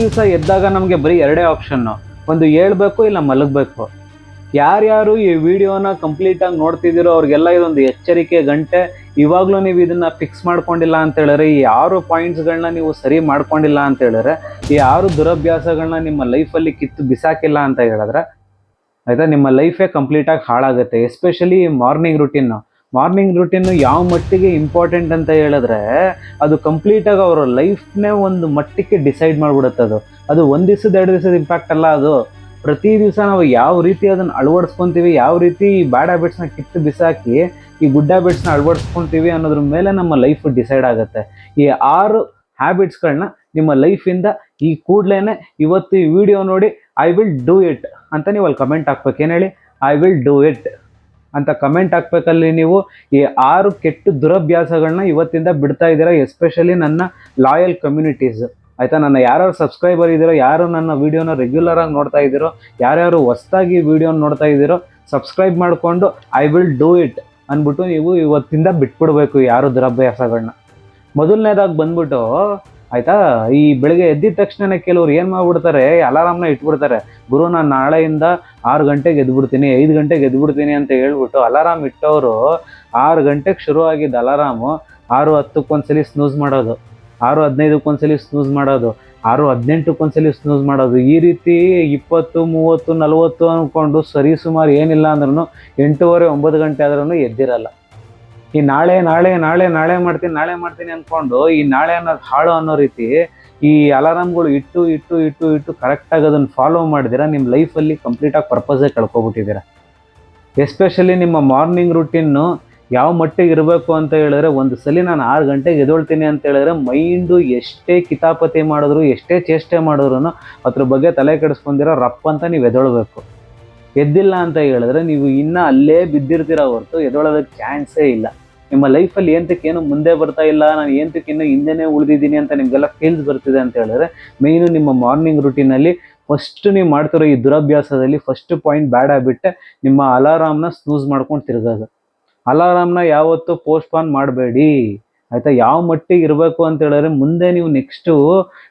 ದಿವಸ ಎದ್ದಾಗ ನಮಗೆ ಬರೀ ಎರಡೇ ಆಪ್ಷನ್ನು ಒಂದು ಹೇಳ್ಬೇಕು ಇಲ್ಲ ಮಲಗಬೇಕು. ಯಾರ್ಯಾರು ಈ ವಿಡಿಯೋನ ಕಂಪ್ಲೀಟ್ ಆಗಿ ನೋಡ್ತಿದ್ದೀರೋ ಅವ್ರಿಗೆಲ್ಲ ಇದೊಂದು ಎಚ್ಚರಿಕೆ ಗಂಟೆ. ಇವಾಗಲೂ ನೀವು ಇದನ್ನ ಫಿಕ್ಸ್ ಮಾಡ್ಕೊಂಡಿಲ್ಲ ಅಂತ ಹೇಳಿದ್ರೆ, ಈ ಆರು ಪಾಯಿಂಟ್ಸ್ಗಳನ್ನ ನೀವು ಸರಿ ಮಾಡ್ಕೊಂಡಿಲ್ಲ ಅಂತ ಹೇಳಿದ್ರೆ, ಈ ಆರು ದುರಭ್ಯಾಸಗಳನ್ನ ನಿಮ್ಮ ಲೈಫಲ್ಲಿ ಕಿತ್ತು ಬಿಸಾಕಿಲ್ಲ ಅಂತ ಹೇಳಿದ್ರೆ, ಆಯ್ತಾ? ನಿಮ್ಮ ಲೈಫೇ ಕಂಪ್ಲೀಟಾಗಿ ಹಾಳಾಗುತ್ತೆ. Especially morning routine morning routine ಯಾವ ಮಟ್ಟಿಗೆ ಇಂಪಾರ್ಟೆಂಟ್ ಅಂತ ಹೇಳಿದ್ರೆ ಅದು ಕಂಪ್ಲೀಟಾಗಿ ಅವರ ಲೈಫ್ನೇ ಒಂದು ಮಟ್ಟಕ್ಕೆ ಡಿಸೈಡ್ ಮಾಡಿಬಿಡುತ್ತೆ ಅದು. ಅದು ಒಂದು ದಿವಸದ ಎರಡು ದಿವಸದ ಇಂಪ್ಯಾಕ್ಟ್ ಅಲ್ಲ ಅದು. ಪ್ರತಿ ದಿವಸ ನಾವು ಯಾವ ರೀತಿ ಅದನ್ನ ಅಳವಡಿಸ್ಕೊಂತೀವಿ, ಯಾವ ರೀತಿ ಈ ಬ್ಯಾಡ್ ಹ್ಯಾಬಿಟ್ಸ್ನ ಕಿತ್ತು ಬಿಸಾಕಿ ಈ ಗುಡ್ ಹ್ಯಾಬಿಟ್ಸ್ನ ಅಳವಡಿಸ್ಕೊಂತೀವಿ ಅನ್ನೋದ್ರ ಮೇಲೆ ನಮ್ಮ ಲೈಫ್ ಡಿಸೈಡ್ ಆಗುತ್ತೆ. ಈ ಆರು ಹ್ಯಾಬಿಟ್ಸ್ಗಳನ್ನ ನಿಮ್ಮ ಲೈಫಿಂದ ಈ ಕೂಡಲೇ ಇವತ್ತು ಈ ವಿಡಿಯೋ ನೋಡಿ ಐ ವಿಲ್ ಡೂ ಇಟ್ ಅಂತ ನೀವು ಅಲ್ಲಿ ಕಮೆಂಟ್ ಹಾಕ್ಬೇಕು. ಏನು ಹೇಳಿ? ಐ ವಿಲ್ ಡೂ ಇಟ್ ಅಂತ ಕಮೆಂಟ್ ಹಾಕ್ಬೇಕಲ್ಲಿ ನೀವು. ಈ ಆರು ಕೆಟ್ಟ ದುರಭ್ಯಾಸಗಳನ್ನ ಇವತ್ತಿಂದ ಬಿಡ್ತಾ ಇದ್ದೀರಾ ಎಸ್ಪೆಷಲಿ ನನ್ನ ಲಾಯಲ್ ಕಮ್ಯುನಿಟೀಸ್ ಆಯಿತಾ? ನನ್ನ ಯಾರ್ಯಾರು ಸಬ್ಸ್ಕ್ರೈಬರ್ ಇದ್ದೀರೋ, ಯಾರು ನನ್ನ ವಿಡಿಯೋನ ರೆಗ್ಯುಲರ್ ಆಗಿ ನೋಡ್ತಾ ಇದ್ದೀರೋ, ಯಾರ್ಯಾರು ಹೊಸ್ದಾಗಿ ವಿಡಿಯೋನ ನೋಡ್ತಾ ಇದ್ದೀರೋ ಸಬ್ಸ್ಕ್ರೈಬ್ ಮಾಡಿಕೊಂಡು ಐ ವಿಲ್ ಡೂ ಇಟ್ ಅಂದ್ಬಿಟ್ಟು ನೀವು ಇವತ್ತಿಂದ ಬಿಟ್ಬಿಡ್ಬೇಕು ಯಾರು ದುರಭ್ಯಾಸಗಳನ್ನ ಮೊದಲನೇದಾಗಿ ಬಂದ್ಬಿಟ್ಟು ಆಯ್ತಾ? ಈ ಬೆಳಿಗ್ಗೆ ಎದ್ದಿದ ತಕ್ಷಣ ಕೆಲವ್ರು ಏನು ಮಾಡ್ಬಿಡ್ತಾರೆ ಅಲಾರಾಮ್ನ ಇಟ್ಬಿಡ್ತಾರೆ. ಗುರು, ನಾನು ನಾಳೆಯಿಂದ ಆರು ಗಂಟೆಗೆ ಎದ್ಬಿಡ್ತೀನಿ, ಐದು ಗಂಟೆಗೆ ಎದ್ಬಿಡ್ತೀನಿ ಅಂತ ಹೇಳ್ಬಿಟ್ಟು ಅಲಾರಾಮ್ ಇಟ್ಟವರು ಆರು ಗಂಟೆಗೆ ಶುರು ಆಗಿದ್ದ ಅಲಾರಾಮು ಆರು ಹತ್ತಕ್ಕೊಂದ್ಸಲಿ ಸ್ನೂಸ್ ಮಾಡೋದು, ಆರು ಹದಿನೈದಕ್ಕೊಂದ್ಸಲಿ ಸ್ನೂಸ್ ಮಾಡೋದು, ಆರು ಹದಿನೆಂಟಕ್ಕೊಂದ್ಸಲಿ ಸ್ನೂಸ್ ಮಾಡೋದು. ಈ ರೀತಿ ಇಪ್ಪತ್ತು, ಮೂವತ್ತು, ನಲವತ್ತು ಅಂದ್ಕೊಂಡು ಸರಿ ಸುಮಾರು ಏನಿಲ್ಲ ಅಂದ್ರೂ ಎಂಟೂವರೆ, ಒಂಬತ್ತು ಗಂಟೆ ಆದ್ರೂ ಎದ್ದಿರಲ್ಲ. ಈ ನಾಳೆ ನಾಳೆ ನಾಳೆ ನಾಳೆ ಮಾಡ್ತೀನಿ ನಾಳೆ ಮಾಡ್ತೀನಿ ಅಂದ್ಕೊಂಡು ಈ ನಾಳೆ ಅನ್ನೋದು ಹಾಳು ಅನ್ನೋ ರೀತಿ ಈ ಅಲಾರಾಮ್ಗಳು ಇಟ್ಟು ಇಟ್ಟು ಇಟ್ಟು ಇಟ್ಟು ಕರೆಕ್ಟಾಗಿ ಅದನ್ನು ಫಾಲೋ ಮಾಡಿದಿರ? ನಿಮ್ಮ ಲೈಫಲ್ಲಿ ಕಂಪ್ಲೀಟಾಗಿ ಪರ್ಪಸೇ ಕಳ್ಕೊಬಿಟ್ಟಿದ್ದೀರ ಎಸ್ಪೆಷಲಿ ನಿಮ್ಮ ಮಾರ್ನಿಂಗ್ ರುಟೀನು ಯಾವ ಮಟ್ಟಿಗೆ ಇರಬೇಕು ಅಂತ ಹೇಳಿದ್ರೆ ಒಂದು ಸಲ ನಾನು ಆರು ಗಂಟೆಗೆ ಎದೊಳ್ತೀನಿ ಅಂತ ಹೇಳಿದ್ರೆ ಮೈಂಡು ಎಷ್ಟೇ ಕಿತಾಪತಿ ಮಾಡಿದ್ರು, ಎಷ್ಟೇ ಚೇಷ್ಟೆ ಮಾಡಿದ್ರು ಅದ್ರ ಬಗ್ಗೆ ತಲೆ ಕೆಡಿಸ್ಕೊಂಡಿರೋ ರಪ್ಪ ಅಂತ ನೀವು ಎದೊಳ್ಬೇಕು ಎದ್ದಿಲ್ಲ ಅಂತ ಹೇಳಿದ್ರೆ ನೀವು ಇನ್ನೂ ಅಲ್ಲೇ ಬಿದ್ದಿರ್ತೀರ ಹೊರತು ಎದೊಳೋದಕ್ಕೆ ಚಾನ್ಸೇ ಇಲ್ಲ. ನಿಮ್ಮ ಲೈಫಲ್ಲಿ ಏಂತಕ್ಕೆ ಏನು ಮುಂದೆ ಬರ್ತಾ ಇಲ್ಲ, ನಾನು ಏಂತಕ್ಕೆ ಇನ್ನೂ ಹಿಂದೆನೇ ಉಳಿದಿದ್ದೀನಿ ಅಂತ ನಿಮಗೆಲ್ಲ ಫೀಲ್ಸ್ ಬರ್ತಿದೆ ಅಂತ ಹೇಳಿದ್ರೆ ಮೇಯ್ನು ನಿಮ್ಮ ಮಾರ್ನಿಂಗ್ ರುಟೀನಲ್ಲಿ ಫಸ್ಟ್ ನೀವು ಮಾಡ್ತಿರೋ ಈ ದುರಭ್ಯಾಸದಲ್ಲಿ ಫಸ್ಟ್ ಪಾಯಿಂಟ್ ಬ್ಯಾಡ್ ಆಗಿಬಿಟ್ಟೆ ನಿಮ್ಮ ಅಲಾರಾಮ್ನ ಸ್ನೂಸ್ ಮಾಡ್ಕೊಂಡು ತಿರ್ಗೋದು. ಅಲಾರಾಮ್ನ ಯಾವತ್ತೂ ಪೋಸ್ಟ್ಪಾನ್ ಮಾಡಬೇಡಿ. ಆಯಿತಾ? ಯಾವ ಮಟ್ಟಿಗೆ ಇರಬೇಕು ಅಂತ ಹೇಳಿದ್ರೆ ಮುಂದೆ ನೀವು ನೆಕ್ಸ್ಟು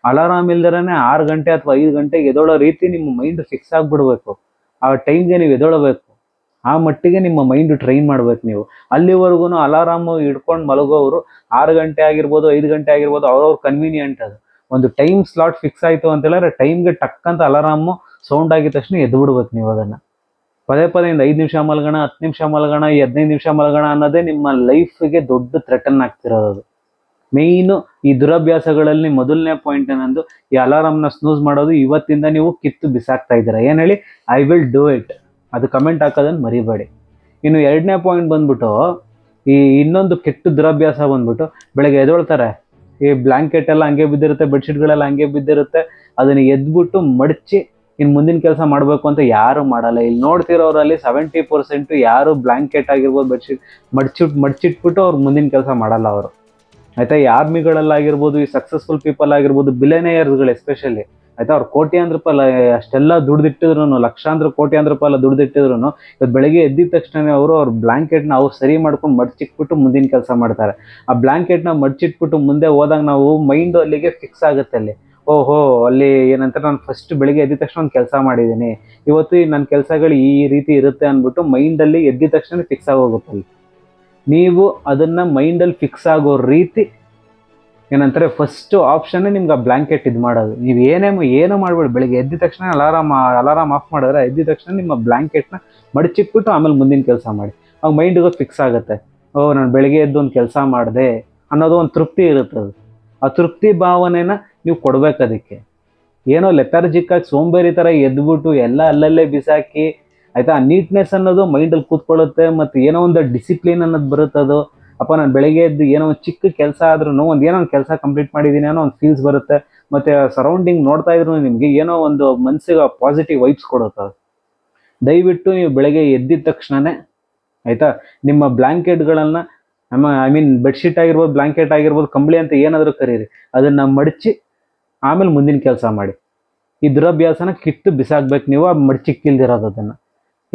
ಅಲಾರಾಮ್ ಇಲ್ದರೇ ಆರು ಗಂಟೆ ಅಥವಾ ಐದು ಗಂಟೆಗೆ ಎದೊಳೋ ರೀತಿ ನಿಮ್ಮ ಮೈಂಡ್ ಫಿಕ್ಸ್ ಆಗಿಬಿಡ್ಬೇಕು. ಆ ಟೈಮ್ಗೆ ನೀವು ಎದೊಳಬೇಕು ಆ ಮಟ್ಟಿಗೆ ನಿಮ್ಮ ಮೈಂಡ್ ಟ್ರೈನ್ ಮಾಡ್ಬೇಕು ನೀವು. ಅಲ್ಲಿವರೆಗೂ ಅಲಾರಾಮ್ ಹಿಡ್ಕೊಂಡು ಮಲಗೋರು ಆರು ಗಂಟೆ ಆಗಿರ್ಬೋದು, ಐದು ಗಂಟೆ ಆಗಿರ್ಬೋದು, ಅವ್ರವ್ರ ಕನ್ವೀನಿಯಂಟ್ ಅದು. ಒಂದು ಟೈಮ್ ಸ್ಲಾಟ್ ಫಿಕ್ಸ್ ಆಯಿತು ಅಂತ ಹೇಳಿದ್ರೆ ಟೈಮ್ಗೆ ಟಕ್ಕಂತ ಅಲಾರಾಮು ಸೌಂಡ್ ಆಗಿದ ತಕ್ಷಣ ಎದ್ದು ಬಿಡ್ಬೇಕು ನೀವು ಅದನ್ನು. ಪದೇ ಪದೇ ಇಂದ ಐದು ನಿಮಿಷ ಮಲಗೋಣ, ಹತ್ತು ನಿಮಿಷ ಮಲಗೋಣ, ಈ ಹದಿನೈದು ನಿಮಿಷ ಮಲಗೋಣ ಅನ್ನೋದೇ ನಿಮ್ಮ ಲೈಫ್ಗೆ ದೊಡ್ಡ ಥ್ರೆಟನ್ ಆಗ್ತಿರೋದು ಮೇಯ್ನು ಈ ದುರಭ್ಯಾಸಗಳಲ್ಲಿ ಮೊದಲನೇ ಪಾಯಿಂಟ್ ಏನಂದು ಈ ಅಲಾರಾಮ್ನ ಸ್ನೂಸ್ ಮಾಡೋದು. ಇವತ್ತಿಂದ ನೀವು ಕಿತ್ತು ಬಿಸಾಕ್ತಾ ಇದ್ದೀರಾ. ಏನು ಹೇಳಿ? ಐ ವಿಲ್ ಡೂ ಇಟ್ ಅದು ಕಮೆಂಟ್ ಹಾಕೋದನ್ನು ಮರಿಬೇಡಿ. ಇನ್ನು ಎರಡನೇ ಪಾಯಿಂಟ್ ಬಂದ್ಬಿಟ್ಟು, ಈ ಇನ್ನೊಂದು ಕೆಟ್ಟ ದುರಭ್ಯಾಸ ಬಂದ್ಬಿಟ್ಟು, ಬೆಳಗ್ಗೆ ಎದೊಳ್ತಾರೆ ಈ ಬ್ಲ್ಯಾಂಕೆಟ್ ಎಲ್ಲ ಹಂಗೆ ಬಿದ್ದಿರುತ್ತೆ ಬೆಡ್ಶೀಟ್ಗಳೆಲ್ಲ ಹಂಗೆ ಬಿದ್ದಿರುತ್ತೆ, ಅದನ್ನು ಎದ್ಬಿಟ್ಟು ಮಡಚಿ ಇನ್ನು ಮುಂದಿನ ಕೆಲಸ ಮಾಡಬೇಕು ಅಂತ ಯಾರು ಮಾಡಲ್ಲ. ಇಲ್ಲಿ ನೋಡ್ತಿರೋರಲ್ಲಿ ಸೆವೆಂಟಿ ಪರ್ಸೆಂಟು ಯಾರು ಬ್ಲ್ಯಾಂಕೆಟ್ ಆಗಿರ್ಬೋದು ಬೆಡ್ಶೀಟ್ ಮಡ್ಚಿಟ್ ಮಡ್ಚಿಟ್ಬಿಟ್ಟು ಅವ್ರು ಮುಂದಿನ ಕೆಲಸ ಮಾಡಲ್ಲ ಅವರು. ಆಯ್ತಾ? ಈ ಆರ್ಮಿಗಳಲ್ಲಾಗಿರ್ಬೋದು ಈ ಸಕ್ಸಸ್ಫುಲ್ ಪೀಪಲ್ ಆಗಿರ್ಬೋದು ಬಿಲೆನೇಯರ್ಸ್ಗಳು ಎಸ್ಪೆಷಲಿ ಆಯ್ತಾ? ಅವ್ರು ಕೋಟ್ಯಾಂತರ ರೂಪಾಯಿ ಅಷ್ಟೆಲ್ಲ ದುಡ್ದಿಟ್ಟಿದ್ರು ಲಕ್ಷಾಂತರ ಕೋಟ್ಯಾಂತರ ರೂಪಾಯಿ ಎಲ್ಲ ದುಡ್ದಿಟ್ಟಿದ್ರು ಇವತ್ತು ಬೆಳಗ್ಗೆ ಎದ್ದಿದ ತಕ್ಷಣ ಅವರು ಅವ್ರ ಬ್ಲ್ಯಾಂಕೆಟ್ನ ಅವ್ರು ಸರಿ ಮಾಡ್ಕೊಂಡು ಮಡ್ಚಿಟ್ಬಿಟ್ಟು ಮುಂದಿನ ಕೆಲಸ ಮಾಡ್ತಾರೆ. ಆ ಬ್ಲ್ಯಾಂಕೆಟ್ನ ಮಡ್ಚಿಟ್ಬಿಟ್ಟು ಮುಂದೆ ಹೋದಾಗ ನಾವು ಮೈಂಡು ಅಲ್ಲಿಗೆ ಫಿಕ್ಸ್ ಆಗುತ್ತೆ ಅಲ್ಲಿ. ಓಹೋ, ಅಲ್ಲಿ ಏನಂತ ನಾನು ಫಸ್ಟ್ ಬೆಳಿಗ್ಗೆ ಎದ್ದಿದ ತಕ್ಷಣ ಒಂದು ಕೆಲಸ ಮಾಡಿದ್ದೀನಿ ಇವತ್ತು ನನ್ನ ಕೆಲಸಗಳು ಈ ರೀತಿ ಇರುತ್ತೆ ಅಂದ್ಬಿಟ್ಟು ಮೈಂಡಲ್ಲಿ ಎದ್ದಿದ ತಕ್ಷಣ ಫಿಕ್ಸ್ ಆಗೋಗುತ್ತೆ ಅಲ್ಲಿ. ನೀವು ಅದನ್ನು ಮೈಂಡಲ್ಲಿ ಫಿಕ್ಸ್ ಆಗೋ ರೀತಿ ಏನಂತಾರೆ ಫಸ್ಟ್ ಆಪ್ಷನ್ನೇ ನಿಮ್ಗೆ ಆ ಬ್ಲ್ಯಾಂಕೆಟ್ ಇದು ಮಾಡೋದು. ನೀವು ಏನೇ ಏನು ಮಾಡಬೇಡಿ, ಬೆಳಿಗ್ಗೆ ಎದ್ದ ತಕ್ಷಣ ಅಲಾರಾಮ್ ಅಲಾರಾಮ್ ಆಫ್ ಮಾಡಿದ್ರೆ ಎದ್ದಿದ ತಕ್ಷಣ ನಿಮ್ಮ ಬ್ಲ್ಯಾಂಕೆಟ್ನ ಮಡಚಿಟ್ಬಿಟ್ಟು ಆಮೇಲೆ ಮುಂದಿನ ಕೆಲಸ ಮಾಡಿ. ಅವಾಗ ಮೈಂಡಿಗೆ ಫಿಕ್ಸ್ ಆಗುತ್ತೆ. ಓ, ನಾನು ಬೆಳಿಗ್ಗೆ ಎದ್ದು ಒಂದು ಕೆಲಸ ಮಾಡಿದೆ ಅನ್ನೋದು ಒಂದು ತೃಪ್ತಿ ಇರುತ್ತೆ ಅದು. ಆ ತೃಪ್ತಿ ಭಾವನೆನ ನೀವು ಕೊಡ್ಬೇಕು ಅದಕ್ಕೆ. ಏನೋ ಲೆಥಾರ್ಜಿಕ್ ಆಗಿ ಸೋಂಬೇರಿ ಥರ ಎದ್ಬಿಟ್ಟು ಎಲ್ಲ ಅಲ್ಲಲ್ಲೇ ಬಿಸಾಕಿ, ಆಯಿತಾ? ನೀಟ್ನೆಸ್ ಅನ್ನೋದು ಮೈಂಡಲ್ಲಿ ಕೂತ್ಕೊಳ್ಳುತ್ತೆ, ಮತ್ತು ಏನೋ ಒಂದು ಡಿಸಿಪ್ಲಿನ್ ಅನ್ನೋದು ಬರುತ್ತೆ ಅದು ಅಪ್ಪ, ನಾನು ಬೆಳಗ್ಗೆ ಎದ್ದು ಏನೋ ಒಂದು ಚಿಕ್ಕ ಕೆಲಸ ಆದ್ರೂ ಒಂದು ಏನೋ ಒಂದು ಕೆಲಸ ಕಂಪ್ಲೀಟ್ ಮಾಡಿದ್ದೀನಿ ಅನ್ನೋ ಒಂದು ಫೀಲ್ಸ್ ಬರುತ್ತೆ. ಮತ್ತು ಸರೌಂಡಿಂಗ್ ನೋಡ್ತಾ ಇದ್ರು ನಿಮಗೆ ಏನೋ ಒಂದು ಮನಸ್ಸಿಗೆ ಪಾಸಿಟಿವ್ ವೈಬ್ಸ್ ಕೊಡುತ್ತೆ ದಯವಿಟ್ಟು ನೀವು ಬೆಳಗ್ಗೆ ಎದ್ದಿದ ತಕ್ಷಣನೇ, ಆಯಿತಾ? ನಿಮ್ಮ ಬ್ಲ್ಯಾಂಕೆಟ್ಗಳನ್ನು ನಮ್ಮ ಐ ಮೀನ್ ಬೆಡ್ಶೀಟ್ ಆಗಿರ್ಬೋದು ಬ್ಲ್ಯಾಂಕೆಟ್ ಆಗಿರ್ಬೋದು, ಕಂಬಳಿ ಅಂತ ಏನಾದರೂ ಕರೀರಿ. ಅದನ್ನು ಮಡಚಿ, ಆಮೇಲೆ ಮುಂದಿನ ಕೆಲಸ ಮಾಡಿ. ಈ ದುರಭ್ಯಾಸನ ಕಿತ್ತು ಬಿಸಾಕ್ಬೇಕು ನೀವು ಮಡಚಿಕ್ಕಿಲ್ದಿರೋದು ಅದನ್ನು.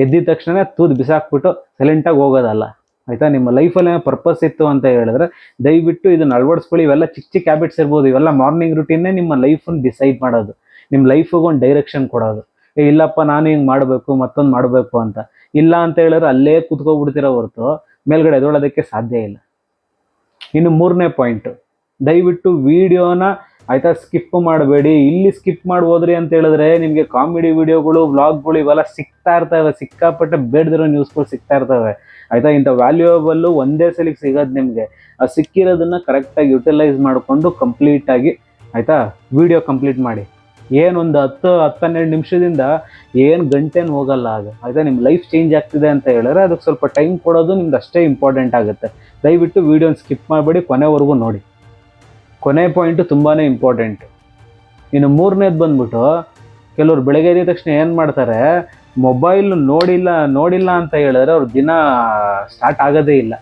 ಎದ್ದಿದ ತಕ್ಷಣ ತೂದು ಬಿಸಾಕ್ಬಿಟ್ಟು ಸೈಲೆಂಟಾಗಿ ಹೋಗೋದಲ್ಲ. ಆಯ್ತಾ? ನಿಮ್ಮ ಲೈಫಲ್ಲಿ ಏನೋ ಪರ್ಪಸ್ ಇತ್ತು ಅಂತ ಹೇಳಿದ್ರೆ, ದಯವಿಟ್ಟು ಇದನ್ನ ಅಳವಡಿಸ್ಕೊಳ್ಳಿ. ಇವೆಲ್ಲ ಚಿಕ್ಕ ಚಿಕ್ಕ ಹ್ಯಾಬಿಟ್ಸ್ ಇರ್ಬೋದು. ಇವೆಲ್ಲ ಮಾರ್ನಿಂಗ್ ರುಟೀನೇ ನಿಮ್ಮ ಲೈಫನ್ನು ಡಿಸೈಡ್ ಮಾಡೋದು. ನಿಮ್ಮ ಲೈಫಿಗೆ ಒಂದು ಡೈರೆಕ್ಷನ್ ಕೊಡೋದು. ಏ, ಇಲ್ಲಪ್ಪ, ನಾನು ಹಿಂಗೆ ಮಾಡಬೇಕು, ಮತ್ತೊಂದು ಮಾಡಬೇಕು ಅಂತ. ಇಲ್ಲ ಅಂತ ಹೇಳಿದ್ರೆ ಅಲ್ಲೇ ಕುತ್ಕೊಬಿಡ್ತಿರೋ ಹೊರತು ಮೇಲ್ಗಡೆ ಎದೊಳೋದಕ್ಕೆ ಸಾಧ್ಯ ಇಲ್ಲ. ಇನ್ನು ಮೂರನೇ ಪಾಯಿಂಟ್ ದಯವಿಟ್ಟು ವಿಡಿಯೋನ ಆಯ್ತಾ ಸ್ಕಿಪ್ ಮಾಡಬೇಡಿ. ಇಲ್ಲಿ ಸ್ಕಿಪ್ ಮಾಡ್ಬೋದ್ರಿ ಅಂತ ಹೇಳಿದ್ರೆ ನಿಮಗೆ ಕಾಮಿಡಿ ವಿಡಿಯೋಗಳು ವ್ಲಾಗ್ಗಳು ಇವೆಲ್ಲ ಸಿಗ್ತಾ ಇರ್ತವೆ. ಸಿಕ್ಕಾಪಟ್ಟೆ ಬೇಡದಿರೋ ನ್ಯೂಸ್ಗಳು ಸಿಗ್ತಾ ಇರ್ತವೆ. ಆಯ್ತಾ, ಇಂಥ ವ್ಯಾಲ್ಯೂಯಬಲ್ಲು ಒಂದೇ ಸಲಿಗೆ ಸಿಗೋದು ನಿಮಗೆ. ಆ ಸಿಕ್ಕಿರೋದನ್ನ ಕರೆಕ್ಟಾಗಿ ಯುಟಿಲೈಸ್ ಮಾಡಿಕೊಂಡು ಕಂಪ್ಲೀಟಾಗಿ ಆಯಿತಾ ವಿಡಿಯೋ ಕಂಪ್ಲೀಟ್ ಮಾಡಿ. ಏನೊಂದು ಹತ್ತು ಹತ್ತನ್ನೆರಡು ನಿಮಿಷದಿಂದ ಏನು ಗಂಟೆನೂ ಹೋಗಲ್ಲ ಅದು ಆಯಿತಾ ನಿಮ್ಮ ಲೈಫ್ ಚೇಂಜ್ ಆಗ್ತಿದೆ ಅಂತ ಹೇಳಿದ್ರೆ ಅದಕ್ಕೆ ಸ್ವಲ್ಪ ಟೈಮ್ ಕೊಡೋದು ನಿಮ್ದು ಅಷ್ಟೇ ಇಂಪಾರ್ಟೆಂಟ್ ಆಗುತ್ತೆ. ದಯವಿಟ್ಟು ವಿಡಿಯೋನ ಸ್ಕಿಪ್ ಮಾಡಬೇಡಿ, ಕೊನೆವರೆಗೂ ನೋಡಿ. ಕೊನೆ ಪಾಯಿಂಟು ತುಂಬಾ ಇಂಪಾರ್ಟೆಂಟ್ ಇನ್ನು ಮೂರನೇದು ಬಂದ್ಬಿಟ್ಟು, ಕೆಲವರು ಬೆಳಗ್ಗೆ ಎದ್ದ ತಕ್ಷಣ ಏನು ಮಾಡ್ತಾರೆ ಮೊಬೈಲ್ ನೋಡಿಲ್ಲ ನೋಡಿಲ್ಲ ಅಂತ ಹೇಳಿದ್ರೆ ಅವ್ರ ದಿನ ಸ್ಟಾರ್ಟ್ ಆಗೋದೇ ಇಲ್ಲ.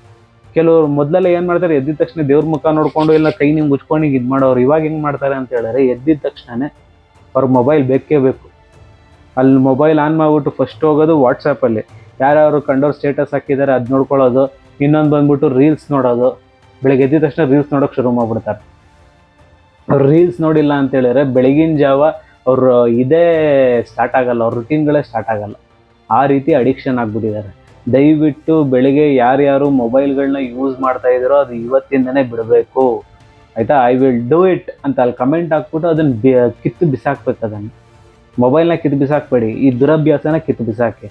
ಕೆಲವರು ಮೊದಲೆಲ್ಲ ಏನು ಮಾಡ್ತಾರೆ, ಎದ್ದಿದ ತಕ್ಷಣ ದೇವ್ರ ಮುಖ ನೋಡಿಕೊಂಡು ಇಲ್ಲ ಕೈ ನಿಮ್ಗೆ ಮುಚ್ಕೊಂಡು ಇದು ಮಾಡೋರು ಇವಾಗ ಹೆಂಗೆ ಮಾಡ್ತಾರೆ ಅಂತ ಹೇಳಿದ್ರೆ, ಎದ್ದಿದ ತಕ್ಷಣನೇ ಅವ್ರ ಮೊಬೈಲ್ ಬೇಕೇ ಬೇಕು. ಅಲ್ಲಿ ಮೊಬೈಲ್ ಆನ್ ಮಾಡಿಬಿಟ್ಟು ಫಸ್ಟ್ ಹೋಗೋದು ವಾಟ್ಸಪ್ಪಲ್ಲಿ ಯಾರ್ಯಾರು ಕಂಡವ್ರು ಸ್ಟೇಟಸ್ ಹಾಕಿದ್ದಾರೆ ಅದು ನೋಡ್ಕೊಳ್ಳೋದು, ಇನ್ನೊಂದು ಬಂದ್ಬಿಟ್ಟು ರೀಲ್ಸ್ ನೋಡೋದು. ಬೆಳಗ್ಗೆ ಎದ್ದಿದ ತಕ್ಷಣ ರೀಲ್ಸ್ ನೋಡೋಕೆ ಶುರು ಮಾಡ್ಬಿಡ್ತಾರೆ. ಅವ್ರು ರೀಲ್ಸ್ ನೋಡಿಲ್ಲ ಅಂತ ಹೇಳಿದ್ರೆ ಬೆಳಗಿನ ಜಾವ ಅವರು ಇದೇ ಸ್ಟಾರ್ಟ್ ಆಗಲ್ಲ, ಅವ್ರ ರುಟೀನ್ಗಳೇ ಸ್ಟಾರ್ಟ್ ಆಗಲ್ಲ. ಆ ರೀತಿ ಅಡಿಕ್ಷನ್ ಆಗಿಬಿಟ್ಟಿದ್ದಾರೆ. ದಯವಿಟ್ಟು ಬೆಳಿಗ್ಗೆ ಯಾರ್ಯಾರು ಮೊಬೈಲ್ಗಳನ್ನ ಯೂಸ್ ಮಾಡ್ತಾ ಇದ್ದೀರೋ ಅದು ಇವತ್ತಿಂದನೇ ಬಿಡಬೇಕು. ಆಯಿತಾ? ಐ ವಿಲ್ ಡೂ ಇಟ್ ಅಂತ ಅಲ್ಲಿ ಕಮೆಂಟ್ ಹಾಕ್ಬಿಟ್ಟು ಅದನ್ನ ಕಿತ್ತು ಬಿಸಾಕ್ಬೇಕು ಅದನ್ನು. ಮೊಬೈಲ್ನ ಕಿತ್ತು ಬಿಸಾಕ್ಬೇಡಿ. ಈ ದುರಭ್ಯಾಸನ ಕಿತ್ತು ಬಿಸಾಕಿ.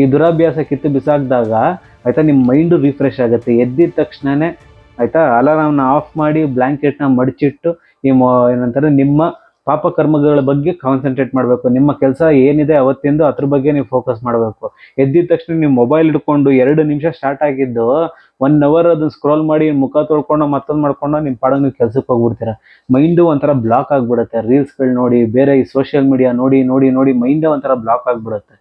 ಈ ದುರಭ್ಯಾಸ ಕಿತ್ತು ಬಿಸಾಕಿದಾಗ ಆಯ್ತಾ ನಿಮ್ಮ ಮೈಂಡು ರಿಫ್ರೆಶ್ ಆಗುತ್ತೆ. ಎದ್ದಿದ ತಕ್ಷಣನೇ ಆಯ್ತಾ? ಅಲಾರಾಮ್ನ ಆಫ್ ಮಾಡಿ ಬ್ಲ್ಯಾಂಕೆಟ್ನ ಮಡಚಿಟ್ಟು ನಿಮ್ಮ ಏನಂತಾರೆ, ನಿಮ್ಮ ಪಾಪಕರ್ಮಗಳ ಬಗ್ಗೆ ಕಾನ್ಸಂಟ್ರೇಟ್ ಮಾಡಬೇಕು. ನಿಮ್ಮ ಕೆಲಸ ಏನಿದೆ ಅವತ್ತಿಂದು ಅದ್ರ ಬಗ್ಗೆ ನೀವು ಫೋಕಸ್ ಮಾಡಬೇಕು. ಎದ್ದಿದ ತಕ್ಷಣ ನೀವು ಮೊಬೈಲ್ ಹಿಡ್ಕೊಂಡು ಎರಡು ನಿಮಿಷ ಸ್ಟಾರ್ಟ್ ಆಗಿದ್ದು ಒನ್ ಅವರ್ ಅದನ್ನ ಸ್ಕ್ರೋಲ್ ಮಾಡಿ ಮುಖ ತೊಳ್ಕೊಂಡು ಮತ್ತೊಂದು ಮಾಡ್ಕೊಂಡು ನಿಮ್ಮ ಪಾಡೋ ನೀವು ಕೆಲ್ಸಕ್ಕೆ ಹೋಗ್ಬಿಡ್ತೀರ? ಮೈಂಡು ಒಂಥರ ಬ್ಲಾಕ್ ಆಗಿಬಿಡುತ್ತೆ. ರೀಲ್ಸ್ಗಳು ನೋಡಿ, ಬೇರೆ ಈ ಸೋಷಿಯಲ್ ಮೀಡಿಯಾ ನೋಡಿ ನೋಡಿ ನೋಡಿ ಮೈಂಡೇ ಒಂಥರ ಬ್ಲಾಕ್ ಆಗಿಬಿಡುತ್ತೆ.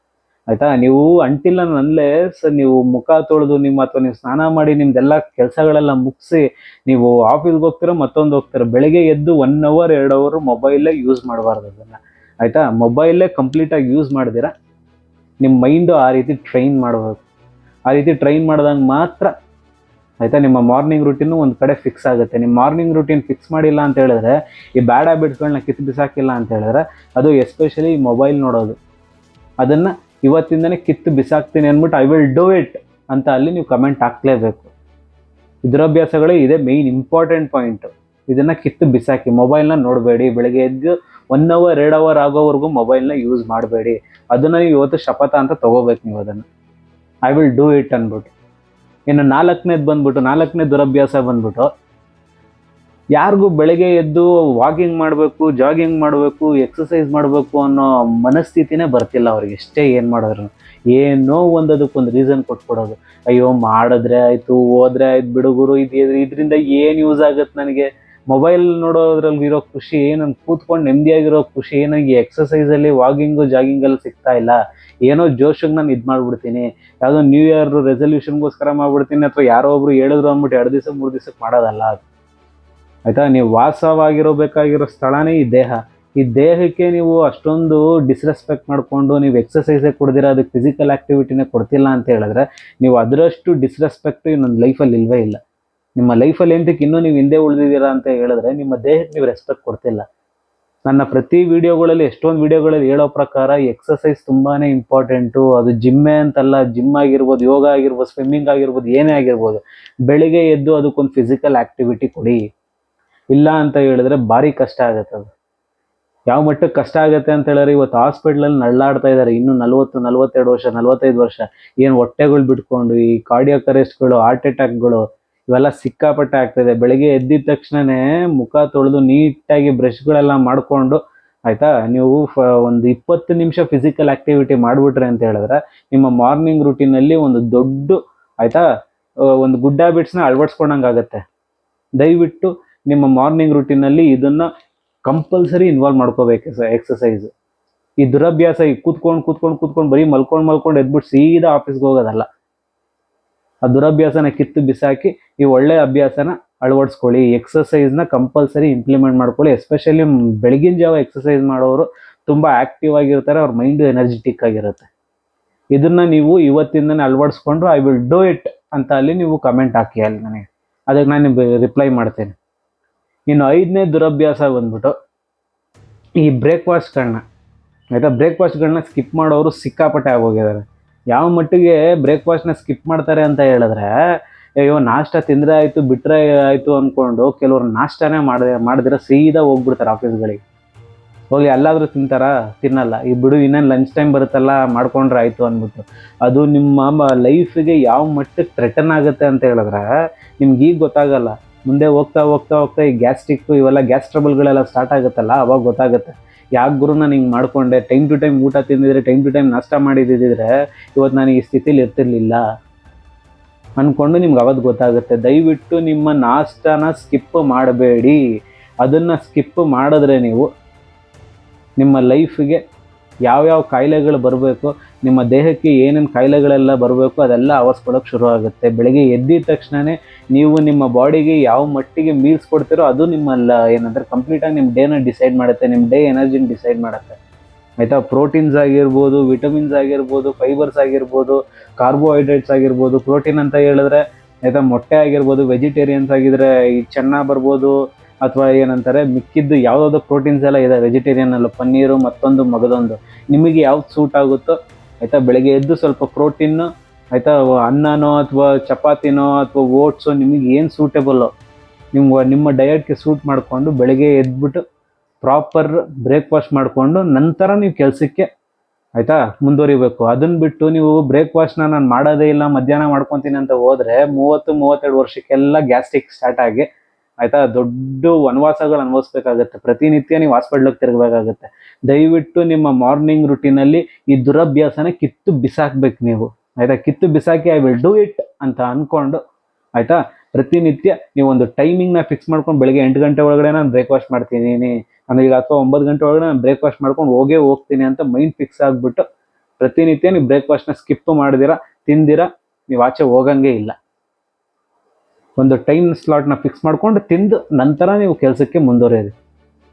ಆಯ್ತಾ? ನೀವು ಅಂಟಿಲ್ಲ ನನ್ಲೇ ಸರ್ ನೀವು ಮುಖ ತೊಳೆದು ನಿಮ್ಮ ಅಥವಾ ನೀವು ಸ್ನಾನ ಮಾಡಿ ನಿಮ್ದೆಲ್ಲ ಕೆಲಸಗಳೆಲ್ಲ ಮುಗಿಸಿ ನೀವು ಆಫೀಸ್ಗೆ ಹೋಗ್ತೀರ ಮತ್ತೊಂದು ಹೋಗ್ತೀರ, ಬೆಳಿಗ್ಗೆ ಎದ್ದು ಒನ್ ಅವರ್ ಎರಡು ಅವರ್ ಮೊಬೈಲೇ ಯೂಸ್ ಮಾಡಬಾರ್ದು ಅದನ್ನು. ಆಯ್ತಾ? ಮೊಬೈಲೇ ಕಂಪ್ಲೀಟಾಗಿ ಯೂಸ್ ಮಾಡಿದಿರ? ನಿಮ್ಮ ಮೈಂಡು ಆ ರೀತಿ ಟ್ರೈನ್ ಮಾಡಬೇಕು. ಆ ರೀತಿ ಟ್ರೈನ್ ಮಾಡ್ದಂಗೆ ಮಾತ್ರ ಆಯ್ತಾ? ನಿಮ್ಮ ಮಾರ್ನಿಂಗ್ ರುಟೀನು ಒಂದು ಕಡೆ ಫಿಕ್ಸ್ ಆಗುತ್ತೆ. ನಿಮ್ಮ ಮಾರ್ನಿಂಗ್ ರುಟೀನ್ ಫಿಕ್ಸ್ ಮಾಡಿಲ್ಲ ಅಂತ ಹೇಳಿದ್ರೆ, ಈ ಬ್ಯಾಡ್ ಹ್ಯಾಬಿಟ್ಸ್ಗಳನ್ನ ಕಿತ್ತು ಬಿಸಾಕಿಲ್ಲ ಅಂತ ಹೇಳಿದ್ರೆ, ಅದು ಎಸ್ಪೆಷಲಿ ಮೊಬೈಲ್ ನೋಡೋದು. ಅದನ್ನು ಇವತ್ತಿಂದನೇ ಕಿತ್ತು ಬಿಸಾಕ್ತೀನಿ ಅಂದ್ಬಿಟ್ಟು ಐ ವಿಲ್ ಡೂ ಇಟ್ ಅಂತ ಅಲ್ಲಿ ನೀವು ಕಮೆಂಟ್ ಹಾಕ್ಲೇಬೇಕು. ದುರಭ್ಯಾಸಗಳೇ ಇದೆ ಮೇಯ್ನ್ ಇಂಪಾರ್ಟೆಂಟ್ ಪಾಯಿಂಟ್ ಇದನ್ನ ಕಿತ್ತು ಬಿಸಾಕಿ ಮೊಬೈಲ್ನ ನೋಡಬೇಡಿ. ಬೆಳಗ್ಗೆ ಎದ್ದು ಒನ್ ಅವರ್ ಎರಡು ಅವರ್ ಆಗೋವರೆಗೂ ಮೊಬೈಲ್ನ ಯೂಸ್ ಮಾಡಬೇಡಿ. ಅದನ್ನ ಇವತ್ತು ಶಪಥ ಅಂತ ತಗೋಬೇಕು ನೀವು ಅದನ್ನು. ಐ ವಿಲ್ ಡೂ ಇಟ್ ಅಂದ್ಬಿಟ್ಟು. ಇನ್ನು ನಾಲ್ಕನೇದು ಬಂದ್ಬಿಟ್ಟು, ನಾಲ್ಕನೇ ದುರಭ್ಯಾಸ ಬಂದ್ಬಿಟ್ಟು ಯಾರಿಗೂ ಬೆಳಗ್ಗೆ ಎದ್ದು ವಾಕಿಂಗ್ ಮಾಡಬೇಕು ಜಾಗಿಂಗ್ ಮಾಡಬೇಕು ಎಕ್ಸಸೈಸ್ ಮಾಡಬೇಕು ಅನ್ನೋ ಮನಸ್ಥಿತಿನೇ ಬರ್ತಿಲ್ಲ ಅವ್ರಿಗೆ. ಎಷ್ಟೇ ಏನು ಮಾಡಿದ್ರು, ಏನೋ ಒಂದು ಅದಕ್ಕೊಂದು ರೀಸನ್ ಕೊಟ್ಬಿಡೋದು. ಅಯ್ಯೋ, ಮಾಡಿದ್ರೆ ಆಯಿತು, ಹೋದ್ರೆ ಆಯ್ತು ಬಿಡುಗರು ಇದು ಇದರಿಂದ ಏನು ಯೂಸ್ ಆಗುತ್ತೆ ನನಗೆ? ಮೊಬೈಲ್ ನೋಡೋದ್ರಲ್ಲಿ ಇರೋ ಖುಷಿ ನಾನು ಕೂತ್ಕೊಂಡು ನೆಮ್ಮದಿಯಾಗಿರೋ ಖುಷಿ ನನಗೆ ಎಕ್ಸಸೈಸಲ್ಲಿ ವಾಕಿಂಗು ಜಾಗಿಂಗಲ್ಲಿ ಸಿಗ್ತಾ ಇಲ್ಲ. ಏನೋ ಜೋಶಿಗೆ ನಾನು ಇದು ಮಾಡ್ಬಿಡ್ತೀನಿ. ಯಾವುದೋ ನ್ಯೂ ಇಯರ್ ರೆಸಲ್ಯೂಷನ್ಗೋಸ್ಕರ ಮಾಡ್ಬಿಡ್ತೀನಿ, ಅಥವಾ ಯಾರೋ ಒಬ್ರು ಹೇಳಿದ್ರು ಅಂದ್ಬಿಟ್ಟು ಎರಡು ದಿವಸ, ಮೂರು ದಿವಸಕ್ಕೆ ಮಾಡೋದಲ್ಲ ಅದು. ಆಯ್ತಾ? ನೀವು ವಾಸವಾಗಿರಬೇಕಾಗಿರೋ ಸ್ಥಳನೇ ಈ ದೇಹ. ಈ ದೇಹಕ್ಕೆ ನೀವು ಅಷ್ಟೊಂದು ಡಿಸ್ರೆಸ್ಪೆಕ್ಟ್ ಮಾಡಿಕೊಂಡು ನೀವು ಎಕ್ಸಸೈಸೇ ಕೊಡ್ದಿರ, ಅದಕ್ಕೆ ಫಿಸಿಕಲ್ ಆ್ಯಕ್ಟಿವಿಟಿನೇ ಕೊಡ್ತಿಲ್ಲ ಅಂತ ಹೇಳಿದ್ರೆ ನೀವು ಅದರಷ್ಟು ಡಿಸ್ರೆಸ್ಪೆಕ್ಟ್ ಇನ್ನೊಂದು ಲೈಫಲ್ಲಿ ಇಲ್ವೇ ಇಲ್ಲ. ನಿಮ್ಮ ಲೈಫಲ್ಲಿ ಎಂತಕ್ಕೆ ಇನ್ನೂ ನೀವು ಹಿಂದೆ ಉಳಿದಿದ್ದೀರಾ ಅಂತ ಹೇಳಿದ್ರೆ ನಿಮ್ಮ ದೇಹಕ್ಕೆ ನೀವು ರೆಸ್ಪೆಕ್ಟ್ ಕೊಡ್ತಿಲ್ಲ. ನನ್ನ ಪ್ರತಿ ವಿಡಿಯೋಗಳಲ್ಲಿ ಎಷ್ಟೊಂದು ವಿಡಿಯೋಗಳಲ್ಲಿ ಹೇಳೋ ಪ್ರಕಾರ ಎಕ್ಸಸೈಸ್ ತುಂಬಾ ಇಂಪಾರ್ಟೆಂಟು ಅದು ಜಿಮ್ಮೆ ಅಂತಲ್ಲ ಜಿಮ್ ಆಗಿರ್ಬೋದು, ಯೋಗ ಆಗಿರ್ಬೋದು ಸ್ವಿಮ್ಮಿಂಗ್ ಆಗಿರ್ಬೋದು, ಏನೇ ಆಗಿರ್ಬೋದು, ಬೆಳಿಗ್ಗೆ ಎದ್ದು ಅದಕ್ಕೊಂದು ಫಿಸಿಕಲ್ ಆ್ಯಕ್ಟಿವಿಟಿ ಕೊಡಿ. ಇಲ್ಲ ಅಂತ ಹೇಳಿದ್ರೆ ಭಾರಿ ಕಷ್ಟ ಆಗತ್ತೆ ಅದು. ಯಾವ ಮಟ್ಟಕ್ಕೆ ಕಷ್ಟ ಆಗುತ್ತೆ ಅಂತ ಹೇಳಿದ್ರೆ ಇವತ್ತು ಹಾಸ್ಪಿಟ್ಲಲ್ಲಿ ನಳ್ಳಾಡ್ತಾ ಇದ್ದಾರೆ ಇನ್ನು ನಲ್ವತ್ತು, ನಲ್ವತ್ತೆರಡು ವರ್ಷ, ನಲ್ವತ್ತೈದು ವರ್ಷ ಏನು ಹೊಟ್ಟೆಗಳು ಬಿಟ್ಕೊಂಡು, ಈ ಕಾರ್ಡಿಯಾಕ್ ಅರೆಸ್ಟ್ಗಳು ಹಾರ್ಟ್ ಅಟ್ಯಾಕ್ಗಳು ಇವೆಲ್ಲ ಸಿಕ್ಕಾಪಟ್ಟೆ ಆಗ್ತಾಯಿದೆ ಬೆಳಿಗ್ಗೆ ಎದ್ದಿದ ತಕ್ಷಣನೇ ಮುಖ ತೊಳೆದು ನೀಟಾಗಿ ಬ್ರಷ್ಗಳೆಲ್ಲ ಮಾಡಿಕೊಂಡು, ಆಯ್ತಾ? ನೀವು ಫ ಒಂದು ಇಪ್ಪತ್ತು ನಿಮಿಷ ಫಿಸಿಕಲ್ ಆಕ್ಟಿವಿಟಿ ಮಾಡಿಬಿಟ್ರೆ ಅಂತ ಹೇಳಿದ್ರೆ, ನಿಮ್ಮ ಮಾರ್ನಿಂಗ್ ರುಟೀನಲ್ಲಿ ಒಂದು ದೊಡ್ಡ, ಆಯ್ತಾ? ಒಂದು ಗುಡ್ ಹ್ಯಾಬಿಟ್ಸ್ನ ಅಳವಡಿಸ್ಕೊಂಡಂಗೆ ಆಗುತ್ತೆ ದಯವಿಟ್ಟು ನಿಮ್ಮ ಮಾರ್ನಿಂಗ್ ರುಟೀನಲ್ಲಿ ಇದನ್ನ ಕಂಪಲ್ಸರಿ ಇನ್ವಾಲ್ವ್ ಮಾಡ್ಕೋಬೇಕು ಎಕ್ಸಸೈಸ್ ಈ ದುರಭ್ಯಾಸ ಈ ಕೂತ್ಕೊಂಡು ಕೂತ್ಕೊಂಡು ಕೂತ್ಕೊಂಡು ಬರೀ ಮಲ್ಕೊಂಡು ಮಲ್ಕೊಂಡು ಎದ್ಬಿಟ್ಟು ಸೀದಾ ಆಫೀಸ್ಗೆ ಹೋಗೋದಲ್ಲ. ಆ ದುರಭ್ಯಾಸನ ಕಿತ್ತು ಬಿಸಾಕಿ ಈ ಒಳ್ಳೆ ಅಭ್ಯಾಸನ ಅಳವಡಿಸ್ಕೊಳ್ಳಿ. ಎಕ್ಸಸೈಸ್ನ ಕಂಪಲ್ಸರಿ ಇಂಪ್ಲಿಮೆಂಟ್ ಮಾಡ್ಕೊಳ್ಳಿ. ಎಸ್ಪೆಷಲಿ ಬೆಳಗಿನ ಜಾವ ಎಕ್ಸಸೈಸ್ ಮಾಡೋರು ತುಂಬ ಆಕ್ಟಿವ್ ಆಗಿರ್ತಾರೆ, ಅವ್ರ ಮೈಂಡು ಎನರ್ಜೆಟಿಕ್ ಆಗಿರುತ್ತೆ. ಇದನ್ನ ನೀವು ಇವತ್ತಿಂದನೇ ಅಳವಡಿಸ್ಕೊಂಡ್ರು ಐ ವಿಲ್ ಡೂ ಇಟ್ ಅಂತ ಅಲ್ಲಿ ನೀವು ಕಮೆಂಟ್ ಹಾಕಿ ಅಲ್ಲಿ ನನಗೆ. ಅದಕ್ಕೆ ನಾನು ರಿಪ್ಲೈ ಮಾಡ್ತೇನೆ. ಇನ್ನು ಐದನೇ ದುರಭ್ಯಾಸ ಬಂದ್ಬಿಟ್ಟು ಈ ಬ್ರೇಕ್ಫಾಸ್ಟ್ಗಳನ್ನ ಆಯಿತಾ? ಬ್ರೇಕ್ಫಾಸ್ಟ್ಗಳನ್ನ ಸ್ಕಿಪ್ ಮಾಡೋರು ಸಿಕ್ಕಾಪಟ್ಟೆ ಆಗೋಗಿದ್ದಾರೆ. ಯಾವ ಮಟ್ಟಿಗೆ ಬ್ರೇಕ್ಫಾಸ್ಟ್ನ ಸ್ಕಿಪ್ ಮಾಡ್ತಾರೆ ಅಂತ ಹೇಳಿದ್ರೆ, ಅಯ್ಯೋ, ನಾಷ್ಟ ತಿಂದರೆ ಆಯಿತು ಬಿಟ್ಟರೆ ಆಯಿತು ಅಂದ್ಕೊಂಡು ಕೆಲವರು ನಾಷ್ಟನೇ ಮಾಡದೆ ಮಾಡಿದ್ರೆ ಸೀದಾ ಹೋಗ್ಬಿಡ್ತಾರೆ ಆಫೀಸ್ಗಳಿಗೆ ಹೋಗಿ ಎಲ್ಲಾದರೂ ತಿಂತಾರಾ? ತಿನ್ನಲ್ಲ. ಈ ಬಿಡು, ಇನ್ನೇನು ಲಂಚ್ ಟೈಮ್ ಬರುತ್ತಲ್ಲ, ಮಾಡ್ಕೊಂಡ್ರೆ ಆಯಿತು ಅಂದ್ಬಿಟ್ಟು ಅದು ನಿಮ್ಮ ಲೈಫಿಗೆ ಯಾವ ಮಟ್ಟಕ್ಕೆ ಥ್ರೆಟನ್ ಆಗುತ್ತೆ ಅಂತ ಹೇಳಿದ್ರೆ ನಿಮ್ಗೆ ಈಗ ಗೊತ್ತಾಗಲ್ಲ. ಮುಂದೆ ಹೋಗ್ತಾ ಹೋಗ್ತಾ ಹೋಗ್ತಾ ಈ ಗ್ಯಾಸ್ಟ್ರಿಕ್ ಇವೆಲ್ಲ ಗ್ಯಾಸ್ ಟ್ರಬಲ್ಗಳೆಲ್ಲ ಸ್ಟಾರ್ಟ್ ಆಗುತ್ತಲ್ಲ, ಅವಾಗ ಗೊತ್ತಾಗುತ್ತೆ. ಯಾಕೆ ಗುರು ನಾನು ಹಿಂಗೆ ಮಾಡಿಕೊಂಡೆ? ಟೈಮ್ ಟು ಟೈಮ್ ಊಟ ತಿಂದಿದ್ರೆ ಟೈಮ್ ಟು ಟೈಮ್ ನಾಷ್ಟ ಮಾಡಿದ್ದಿದ್ರೆ ಇವತ್ತು ನಾನು ಈ ಸ್ಥಿತಿಲಿ ಇರ್ತಿರ್ಲಿಲ್ಲ. ಅಂದ್ಕೊಂಡು ನಿಮ್ಗೆ ಅವತ್ತು ಗೊತ್ತಾಗುತ್ತೆ. ದಯವಿಟ್ಟು ನಿಮ್ಮ ನಾಷ್ಟನ ಸ್ಕಿಪ್ ಮಾಡಬೇಡಿ. ಅದನ್ನು ಸ್ಕಿಪ್ ಮಾಡಿದ್ರೆ ನೀವು ನಿಮ್ಮ ಲೈಫಿಗೆ ಯಾವ್ಯಾವ ಕಾಯಿಲೆಗಳು ಬರಬೇಕು, ನಿಮ್ಮ ದೇಹಕ್ಕೆ ಏನೇನು ಕಾಯಿಲೆಗಳೆಲ್ಲ ಬರಬೇಕು ಅದೆಲ್ಲ ಆವರಿಸ್ಕೊಳ್ಳೋಕೆ ಶುರು ಆಗುತ್ತೆ ಬೆಳಗ್ಗೆ ಎದ್ದಿದ ತಕ್ಷಣವೇ ನೀವು ನಿಮ್ಮ ಬಾಡಿಗೆ ಯಾವ ಮಟ್ಟಿಗೆ ಮೀಲ್ಸ್ ಕೊಡ್ತೀರೋ ಅದು ನಿಮ್ಮ ಏನಂದರೆ ಏನಂದ್ರೆ ಕಂಪ್ಲೀಟಾಗಿ ನಿಮ್ಮ ಡೇನ ಡಿಸೈಡ್ ಮಾಡುತ್ತೆ, ನಿಮ್ಮ ಡೇ ಎನರ್ಜಿನ ಡಿಸೈಡ್ ಮಾಡುತ್ತೆ. ಆಯಿತಾ? ಪ್ರೋಟೀನ್ಸ್ ಆಗಿರ್ಬೋದು, ವಿಟಮಿನ್ಸ್ ಆಗಿರ್ಬೋದು, ಫೈಬರ್ಸ್ ಆಗಿರ್ಬೋದು, ಕಾರ್ಬೋಹೈಡ್ರೇಟ್ಸ್ ಆಗಿರ್ಬೋದು, ಪ್ರೋಟೀನ್ ಅಂತ ಹೇಳಿದ್ರೆ, ಆಯಿತಾ? ಮೊಟ್ಟೆ ಆಗಿರ್ಬೋದು, ವೆಜಿಟೇರಿಯನ್ಸ್ ಆಗಿದ್ರೆ ಈ ಚೆನ್ನಾಗಿ ಬರ್ಬೋದು ಅಥವಾ ಏನಂತಾರೆ, ಮಿಕ್ಕಿದ್ದು ಯಾವುದಾದ್ರು ಪ್ರೋಟೀನ್ಸ್ ಎಲ್ಲ ಇದೆ ವೆಜಿಟೇರಿಯನ್ ಅಲ್ಲ ಪನ್ನೀರು, ಮತ್ತೊಂದು ಮಗದೊಂದು. ನಿಮಗೆ ಯಾವ್ದು ಸೂಟ್ ಆಗುತ್ತೋ, ಆಯಿತಾ, ಬೆಳಗ್ಗೆ ಎದ್ದು ಸ್ವಲ್ಪ ಪ್ರೋಟೀನು ಆಯಿತಾ, ಅನ್ನನೋ ಅಥವಾ ಚಪಾತಿನೋ ಅಥವಾ ಓಟ್ಸು ನಿಮಗೆ ಏನು ಸೂಟೇಬಲ್ಲೋ ನಿಮ್ಮ ನಿಮ್ಮ ಡಯಟ್ಗೆ ಸೂಟ್ ಮಾಡಿಕೊಂಡು ಬೆಳಗ್ಗೆ ಎದ್ಬಿಟ್ಟು ಪ್ರಾಪರ್ ಬ್ರೇಕ್ಫಾಸ್ಟ್ ಮಾಡಿಕೊಂಡು ನಂತರ ನೀವು ಕೆಲಸಕ್ಕೆ, ಆಯಿತಾ, ಮುಂದುವರಿಬೇಕು. ಅದನ್ನು ಬಿಟ್ಟು ನೀವು ಬ್ರೇಕ್ಫಾಸ್ಟ್ನ ನಾನು ಮಾಡೋದೇ ಇಲ್ಲ, ಮಧ್ಯಾಹ್ನ ಮಾಡ್ಕೊತೀನಿ ಅಂತ ಹೋದರೆ ಮೂವತ್ತು, ಮೂವತ್ತೆರಡು ವರ್ಷಕ್ಕೆಲ್ಲ ಗ್ಯಾಸ್ಟ್ರಿಕ್ ಸ್ಟಾರ್ಟ್ ಆಗಿ ಆಯಿತಾ? ದೊಡ್ಡ ವನವಾಸಗಳು ಅನುಭವಿಸ್ಬೇಕಾಗತ್ತೆ. ಪ್ರತಿನಿತ್ಯ ನೀವು ಹಾಸ್ಪಿಟ್ಲಿಗೆ ತಿರುಗಬೇಕಾಗತ್ತೆ. ದಯವಿಟ್ಟು ನಿಮ್ಮ ಮಾರ್ನಿಂಗ್ ರುಟೀನಲ್ಲಿ ಈ ದುರಭ್ಯಾಸನ ಕಿತ್ತು ಬಿಸಾಕ್ಬೇಕು ನೀವು. ಆಯ್ತಾ? ಕಿತ್ತು ಬಿಸಾಕಿ ಐ ವಿಲ್ ಡೂ ಇಟ್ ಅಂತ ಅನ್ಕೊಂಡು, ಆಯ್ತಾ? ಪ್ರತಿನಿತ್ಯ ನೀವು ಒಂದು ಟೈಮಿಂಗ್ನ ಫಿಕ್ಸ್ ಮಾಡ್ಕೊಂಡು ಬೆಳಗ್ಗೆ ಎಂಟು ಗಂಟೆ ಒಳಗಡೆ ನಾನು ಬ್ರೇಕ್ಫಾಸ್ಟ್ ಮಾಡ್ತೀನಿ. ಅಂದ್ರೆ ಈಗ ಅಥವಾ ಒಂಬತ್ತು ಗಂಟೆ ಒಳಗಡೆ ನಾನು ಬ್ರೇಕ್ಫಾಸ್ಟ್ ಮಾಡ್ಕೊಂಡು ಹೋಗೇ ಹೋಗ್ತೀನಿ ಅಂತ ಮೈಂಡ್ ಫಿಕ್ಸ್ ಆಗಿಬಿಟ್ಟು ಪ್ರತಿನಿತ್ಯ ನೀವು ಬ್ರೇಕ್ಫಾಸ್ಟ್ನ ಸ್ಕಿಪ್ ಮಾಡಿದಿರ, ತಿಂದಿರ, ನೀವು ಆಚೆ ಹೋಗಂಗೆ ಇಲ್ಲ. ಒಂದು ಟೈಮ್ ಸ್ಲಾಟ್ನ ಫಿಕ್ಸ್ ಮಾಡಿಕೊಂಡು ತಿಂದು ನಂತರ ನೀವು ಕೆಲಸಕ್ಕೆ ಮುಂದುವರಿಯಿರಿ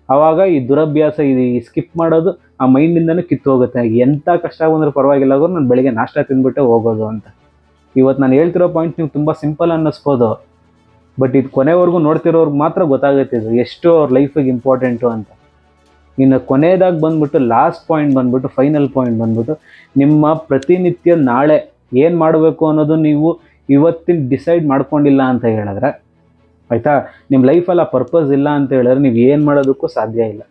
ಆವಾಗ ಈ ದುರಭ್ಯಾಸ ಇದು ಈ ಸ್ಕಿಪ್ ಮಾಡೋದು ಆ ಮೈಂಡಿಂದನೂ ಕಿತ್ತು ಹೋಗುತ್ತೆ. ಎಂಥ ಕಷ್ಟ ಬಂದರೂ ಪರವಾಗಿಲ್ಲ ನಾನು ಬೆಳಿಗ್ಗೆ ನಾಷ್ಟ ತಿಂದ್ಬಿಟ್ಟೆ ಹೋಗೋದು ಅಂತ. ಇವತ್ತು ನಾನು ಹೇಳ್ತಿರೋ ಪಾಯಿಂಟ್ ನೀವು ತುಂಬ ಸಿಂಪಲ್ ಅನ್ನಿಸ್ಬೋದು. ಬಟ್ ಇದು ಕೊನೆವರೆಗೂ ನೋಡ್ತಿರೋರ್ಗೆ ಮಾತ್ರ ಗೊತ್ತಾಗುತ್ತೆ ಇದು. ಎಷ್ಟು ಅವ್ರ ಲೈಫಿಗೆ ಇಂಪಾರ್ಟೆಂಟು ಅಂತ. ಇನ್ನು ಕೊನೆಯದಾಗಿ ಬಂದ್ಬಿಟ್ಟು ಲಾಸ್ಟ್ ಪಾಯಿಂಟ್ ಬಂದ್ಬಿಟ್ಟು ಫೈನಲ್ ಪಾಯಿಂಟ್ ಬಂದ್ಬಿಟ್ಟು ನಿಮ್ಮ ಪ್ರತಿನಿತ್ಯ ನಾಳೆ ಏನು ಮಾಡಬೇಕು ಅನ್ನೋದು ನೀವು ಇವತ್ತಿನ ಡಿಸೈಡ್ ಮಾಡ್ಕೊಂಡಿಲ್ಲ ಅಂತ ಹೇಳಿದ್ರೆ, ಆಯಿತಾ? ನಿಮ್ಮ ಲೈಫಲ್ಲಿ ಆ ಪರ್ಪಸ್ ಇಲ್ಲ ಅಂತ ಹೇಳಿದ್ರೆ ನೀವು ಏನು ಮಾಡೋದಕ್ಕೂ ಸಾಧ್ಯ ಇಲ್ಲ.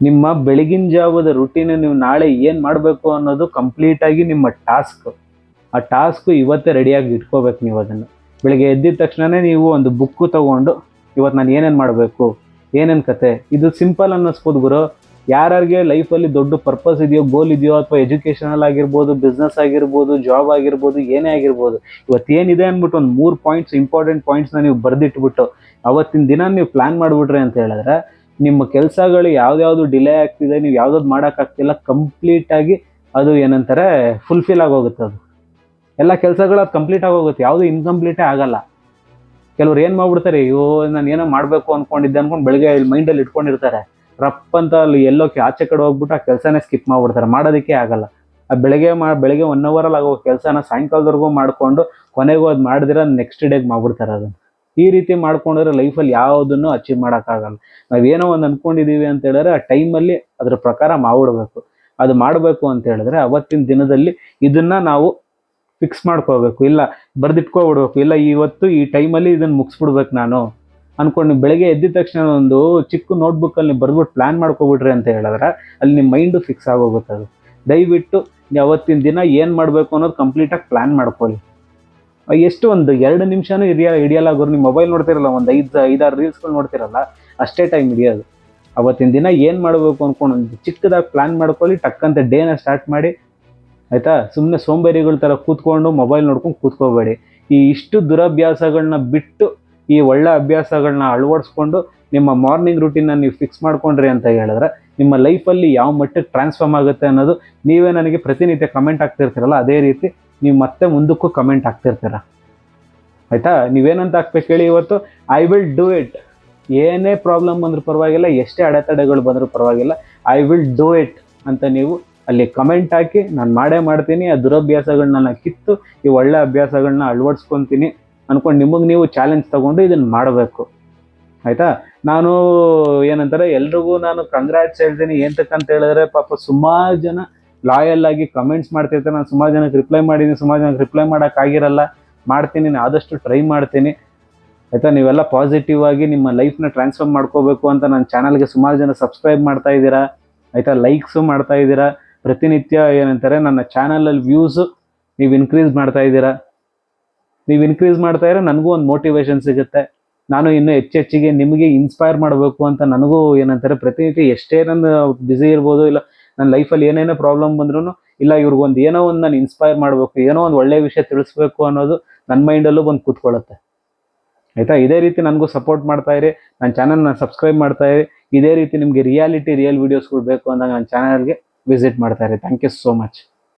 ನಿಮ್ಮ ಬೆಳಗಿನ ಜಾವದ ರುಟೀನ್ ನೀವು ನಾಳೆ ಏನು ಮಾಡಬೇಕು ಅನ್ನೋದು ಕಂಪ್ಲೀಟಾಗಿ ನಿಮ್ಮ ಟಾಸ್ಕ್ ಆ ಟಾಸ್ಕು ಇವತ್ತೇ ರೆಡಿಯಾಗಿ ಇಟ್ಕೋಬೇಕು ನೀವು ಅದನ್ನು. ಬೆಳಗ್ಗೆ ಎದ್ದಿದ ತಕ್ಷಣವೇ ನೀವು ಒಂದು ಬುಕ್ಕು ತಗೊಂಡು ಇವತ್ತು ನಾನು ಏನೇನು ಮಾಡಬೇಕು, ಏನೇನು ಕತೆ, ಇದು ಸಿಂಪಲ್ ಅನ್ನಿಸ್ಬೋದು ಗುರು. ಯಾರ್ಯಾರಿಗೆ ಲೈಫಲ್ಲಿ ದೊಡ್ಡ ಪರ್ಪಸ್ ಇದೆಯೋ ಗೋಲ್ ಇದೆಯೋ ಅಥವಾ ಎಜುಕೇಷನಲ್ ಆಗಿರ್ಬೋದು ಬಿಸ್ನೆಸ್ ಆಗಿರ್ಬೋದು ಜಾಬ್ ಆಗಿರ್ಬೋದು, ಏನೇ ಆಗಿರ್ಬೋದು ಇವತ್ತು ಏನಿದೆ ಅಂದ್ಬಿಟ್ಟು ಒಂದು ಮೂರು ಪಾಯಿಂಟ್ಸ್ ಇಂಪಾರ್ಟೆಂಟ್ ಪಾಯಿಂಟ್ಸ್ನ ನೀವು ಬರೆದಿಟ್ಬಿಟ್ಟು ಅವತ್ತಿನ ದಿನ ನೀವು ಪ್ಲ್ಯಾನ್ ಮಾಡಿಬಿಟ್ರಿ ಅಂತ ಹೇಳಿದ್ರೆ, ನಿಮ್ಮ ಕೆಲಸಗಳು ಯಾವ್ದಾವ್ದು ಡಿಲೇ ಆಗ್ತಿದೆ, ನೀವು ಯಾವ್ದಾವ್ದು ಮಾಡೋಕ್ಕಾಗ್ತಿಲ್ಲ ಕಂಪ್ಲೀಟಾಗಿ ಅದು ಏನಂತಾರೆ ಫುಲ್ಫಿಲ್ ಆಗೋಗುತ್ತೆ ಅದು. ಎಲ್ಲ ಕೆಲಸಗಳು ಅದು ಕಂಪ್ಲೀಟ್ ಆಗೋಗುತ್ತೆ, ಯಾವುದು ಇನ್ಕಂಪ್ಲೀಟೇ ಆಗಲ್ಲ. ಕೆಲವ್ರು ಏನು ಮಾಡ್ಬಿಡ್ತಾರೆ, ಅಯ್ಯೋ, ನಾನು ಏನೋ ಮಾಡಬೇಕು ಅನ್ಕೊಂಡಿದ್ದೆ ಅನ್ಕೊಂಡು ಬೆಳಗ್ಗೆ ಮೈಂಡಲ್ಲಿ ಇಟ್ಕೊಂಡಿರ್ತಾರೆ. ರಪ್ ಅಂತ ಅಲ್ಲಿ ಎಲ್ಲೋಕೆ ಆಚೆ ಕಡೆ ಹೋಗ್ಬಿಟ್ಟು ಆ ಕೆಲಸನೇ ಸ್ಕಿಪ್ ಮಾಡ್ಬಿಡ್ತಾರೆ. ಮಾಡೋದಕ್ಕೆ ಆಗಲ್ಲ. ಆ ಬೆಳಗ್ಗೆ ಮಾ, ಬೆಳಗ್ಗೆ ಒನ್ ಅವರಲ್ಲಿ ಆಗೋ ಕೆಲಸನ ಸಾಯಂಕಾಲದವರೆಗೂ ಮಾಡಿಕೊಂಡು ಕೊನೆಗೂ ಅದು ಮಾಡಿದ್ರೆ ನೆಕ್ಸ್ಟ್ ಡೇಗೆ ಮಾಡ್ಬಿಡ್ತಾರೆ ಅದನ್ನು. ಈ ರೀತಿ ಮಾಡ್ಕೊಂಡ್ರೆ ಲೈಫಲ್ಲಿ ಯಾವುದನ್ನು ಅಚೀವ್ ಮಾಡೋಕ್ಕಾಗಲ್ಲ ನಾವೇನೋ ಒಂದು ಅಂದ್ಕೊಂಡಿದ್ದೀವಿ ಅಂತ ಹೇಳಿದ್ರೆ ಆ ಟೈಮಲ್ಲಿ ಅದ್ರ ಪ್ರಕಾರ ಮಾಡ್ಬಿಡ್ಬೇಕು. ಅದು ಮಾಡಬೇಕು ಅಂತ ಹೇಳಿದ್ರೆ ಅವತ್ತಿನ ದಿನದಲ್ಲಿ ಇದನ್ನು ನಾವು ಫಿಕ್ಸ್ ಮಾಡ್ಕೋಬೇಕು ಇಲ್ಲ ಬರೆದಿಟ್ಕೋಬಿಡ್ಬೇಕು ಇಲ್ಲ ಇವತ್ತು ಈ ಟೈಮಲ್ಲಿ ಇದನ್ನು ಮುಗಿಸ್ಬಿಡ್ಬೇಕು ನಾನು. ಅನ್ಕೊಂಡು ನೀವು ಬೆಳಗ್ಗೆ ಎದ್ದಿದ ತಕ್ಷಣ ಒಂದು ಚಿಕ್ಕ ನೋಟ್ಬುಕ್ಕಲ್ಲಿ ನೀವು ಬರ್ಬಿಟ್ಟು ಪ್ಲ್ಯಾನ್ ಮಾಡ್ಕೊಬಿಟ್ರಿ ಅಂತ ಹೇಳಿದ್ರೆ ಅಲ್ಲಿ ನಿಮ್ಮ ಮೈಂಡು ಫಿಕ್ಸ್ ಆಗೋಗುತ್ತೆ ಅದು. ದಯವಿಟ್ಟು ಅವತ್ತಿನ ದಿನ ಏನು ಮಾಡಬೇಕು ಅನ್ನೋದು ಕಂಪ್ಲೀಟಾಗಿ ಪ್ಲ್ಯಾನ್ ಮಾಡ್ಕೊಳ್ಳಿ. ಎಷ್ಟು ಒಂದು ಎರಡು ನಿಮಿಷನೂ ಹಿಡಿಯ ಹಿಡಿಯಲ್ಲ ನೀವು ಮೊಬೈಲ್ ನೋಡ್ತಿರಲ್ಲ, ಒಂದು ಐದು ಐದಾರು ರೀಲ್ಸ್ಗಳು ನೋಡ್ತಿರಲ್ಲ, ಅಷ್ಟೇ ಟೈಮ್ ಹಿಡಿಯೋದು. ಅವತ್ತಿನ ದಿನ ಏನು ಮಾಡಬೇಕು ಅಂದ್ಕೊಂಡು ಒಂದು ಚಿಕ್ಕದಾಗಿ ಪ್ಲ್ಯಾನ್ ಮಾಡ್ಕೊಳ್ಳಿ, ಟಕ್ಕಂತ ಡೇನ ಸ್ಟಾರ್ಟ್ ಮಾಡಿ, ಆಯಿತಾ? ಸುಮ್ಮನೆ ಸೋಂಬೇರಿಗಳ ಥರ ಕೂತ್ಕೊಂಡು ಮೊಬೈಲ್ ನೋಡ್ಕೊಂಡು ಕೂತ್ಕೋಬೇಡಿ. ಈ ಇಷ್ಟು ದುರಭ್ಯಾಸಗಳನ್ನ ಬಿಟ್ಟು ಈ ಒಳ್ಳೆ ಅಭ್ಯಾಸಗಳನ್ನ ಅಳವಡಿಸ್ಕೊಂಡು ನಿಮ್ಮ ಮಾರ್ನಿಂಗ್ ರುಟೀನ್ನ ನೀವು ಫಿಕ್ಸ್ ಮಾಡ್ಕೊಂಡ್ರಿ ಅಂತ ಹೇಳಿದ್ರೆ ನಿಮ್ಮ ಲೈಫಲ್ಲಿ ಯಾವ ಮಟ್ಟಕ್ಕೆ ಟ್ರಾನ್ಸ್ಫಾರ್ಮ್ ಆಗುತ್ತೆ ಅನ್ನೋದು ನೀವೇ ನನಗೆ ಪ್ರತಿನಿತ್ಯ ಕಮೆಂಟ್ ಆಗ್ತಿರ್ತೀರಲ್ಲ ಅದೇ ರೀತಿ ನೀವು ಮತ್ತೆ ಮುಂದಕ್ಕೂ ಕಮೆಂಟ್ ಆಗ್ತಿರ್ತೀರ ಆಯಿತಾ? ನೀವೇನಂತ ಹಾಕ್ಬೇಕು ಹೇಳಿ ಇವತ್ತು? ಐ ವಿಲ್ ಡೂ ಇಟ್ ಏನೇ ಪ್ರಾಬ್ಲಮ್ ಬಂದರೂ ಪರವಾಗಿಲ್ಲ, ಎಷ್ಟೇ ಅಡೆತಡೆಗಳು ಬಂದರೂ ಪರವಾಗಿಲ್ಲ ಐ ವಿಲ್ ಡೂ ಇಟ್ ಅಂತ ನೀವು ಅಲ್ಲಿ ಕಮೆಂಟ್ ಹಾಕಿ, ನಾನು ಮಾಡೇ ಮಾಡ್ತೀನಿ, ಆ ದುರಭ್ಯಾಸಗಳನ್ನ ನಾನು ಕಿತ್ತು, ಈ ಒಳ್ಳೆ ಅಭ್ಯಾಸಗಳನ್ನ ಅಳವಡಿಸ್ಕೊತೀನಿ. ಅನ್ಕೊಂಡು ನಿಮಗೆ ನೀವು ಚಾಲೆಂಜ್ ತಗೊಂಡು ಇದನ್ನು ಮಾಡಬೇಕು. ಆಯಿತಾ? ನಾನು ಏನಂತಾರೆ, ಎಲ್ರಿಗೂ ನಾನು ಕಂಗ್ರಾಟ್ಸ್ ಹೇಳ್ತೀನಿ. ಏನ್ತಕ್ಕಂತ ಹೇಳಿದ್ರೆ, ಪಾಪ ಸುಮಾರು ಜನ ಲಾಯಲ್ ಆಗಿ ಕಮೆಂಟ್ಸ್ ಮಾಡ್ತಿರ್ತಾರೆ. ನಾನು ಸುಮಾರು ಜನಕ್ಕೆ ರಿಪ್ಲೈ ಮಾಡಿದ್ದೀನಿ ಸುಮಾರು ಜನಕ್ಕೆ ರಿಪ್ಲೈ ಮಾಡೋಕ್ಕಾಗಿರಲ್ಲ ಮಾಡ್ತೀನಿ, ನಾನು ಆದಷ್ಟು ಟ್ರೈ ಮಾಡ್ತೀನಿ. ಆಯಿತಾ? ನೀವೆಲ್ಲ ಪಾಸಿಟಿವ್ ಆಗಿ ನಿಮ್ಮ ಲೈಫ್ನ ಟ್ರಾನ್ಸ್ಫರ್ ಮಾಡ್ಕೋಬೇಕು ಅಂತ ನನ್ನ ಚಾನಲ್ಗೆ ಸುಮಾರು ಜನ ಸಬ್ಸ್ಕ್ರೈಬ್ ಮಾಡ್ತಾ ಇದ್ದೀರಾ? ಆಯಿತಾ? ಲೈಕ್ಸು ಮಾಡ್ತಾ ಇದ್ದೀರಾ? ಪ್ರತಿನಿತ್ಯ ಏನಂತಾರೆ, ನನ್ನ ಚಾನಲಲ್ಲಿ ವ್ಯೂಸು ನೀವು ಇನ್ಕ್ರೀಸ್ ಮಾಡ್ತಾ ಇದ್ದೀರಾ? ನೀವು ಇನ್ಕ್ರೀಸ್ ಮಾಡ್ತಾ ಇದ್ರೆ ನನಗೂ ಒಂದು ಮೋಟಿವೇಶನ್ ಸಿಗುತ್ತೆ. ನಾನು ಇನ್ನೂ ಹೆಚ್ಚೆಚ್ಚಿಗೆ ನಿಮಗೆ ಇನ್ಸ್ಪೈರ್ ಮಾಡಬೇಕು ಅಂತ ನನಗೂ ಏನಂತಾರೆ, ಪ್ರತಿನಿತ್ಯ ಎಷ್ಟೇ ನನ್ನ ಬ್ಯುಸಿ ಇರ್ಬೋದು, ಇಲ್ಲ ನನ್ನ ಲೈಫಲ್ಲಿ ಏನೇನೋ ಪ್ರಾಬ್ಲಮ್ ಬಂದ್ರೂ ಇಲ್ಲ ಇವ್ರಿಗೊಂದು ಏನೋ ಒಂದು ನಾನು ಇನ್ಸ್ಪೈರ್ ಮಾಡಬೇಕು, ಏನೋ ಒಂದು ಒಳ್ಳೆಯ ವಿಷಯ ತಿಳಿಸ್ಬೇಕು ಅನ್ನೋದು ನನ್ನ ಮೈಂಡಲ್ಲೂ ಬಂದು ಕೂತ್ಕೊಳ್ಳುತ್ತೆ. ಆಯಿತಾ? ಇದೇ ರೀತಿ ನನಗೂ ಸಪೋರ್ಟ್ ಮಾಡ್ತಾ ಇರಿ ನನ್ನ ಚಾನಲ್ನ ಸಬ್ಸ್ಕ್ರೈಬ್ ಮಾಡ್ತಾ ಇರಿ, ಇದೇ ರೀತಿ ನಿಮಗೆ ರಿಯಾಲಿಟಿ ರಿಯಲ್ ವೀಡಿಯೋಸ್ಗಳು ಬೇಕು ಅಂದಾಗ ನನ್ನ ಚಾನಲ್ಗೆ ವಿಸಿಟ್ ಮಾಡ್ತಾ ಇರಿ. Thank you so much